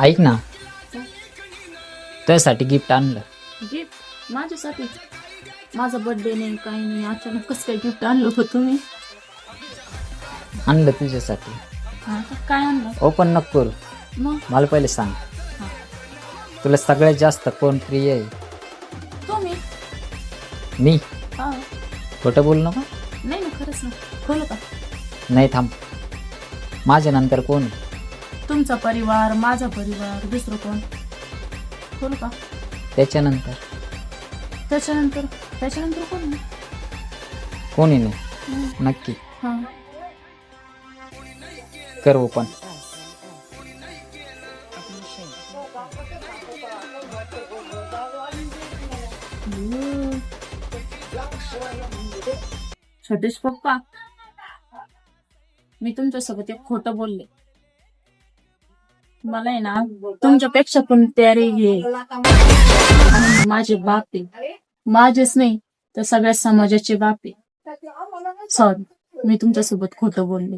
ऐक ना. त्यासाठी गिफ्ट आणलं. गिफ्ट माझ्यासाठी? माझा बर्थडे नाही काही नाही. अचानक कसं काय गिफ्ट आणलं होतं तुम्ही. आणलं तुझ्यासाठी. हा का? काय आणलं? ओपन नको करू. मग? मला पहिले सांग. हा. तुला सगळ्यात जास्त कोण प्रिय आहे? तुम्ही? मी? हा. खोटं बोल नको. नाही ना खरंच ना. खोल का? नाही थांब. माझ्या नंतर कोण आहे? तुमचा परिवार माझा परिवार दुसरं कोण? खोल का? त्याच्यानंतर. त्याच्यानंतर? त्याच्यानंतर कोण? कोणी नाही. नक्की. हा. कर ओपन. छोटेश पप्पा मी तुमच्यासोबत एक खोटं बोलले. मला आहे ना तुमच्यापेक्षा पण तयारी हे आणि माझे बाप आहे. माझेच नाही तर सगळ्या समाजाचे बाप आहे. सॉरी मी तुमच्यासोबत खोटं बोलले.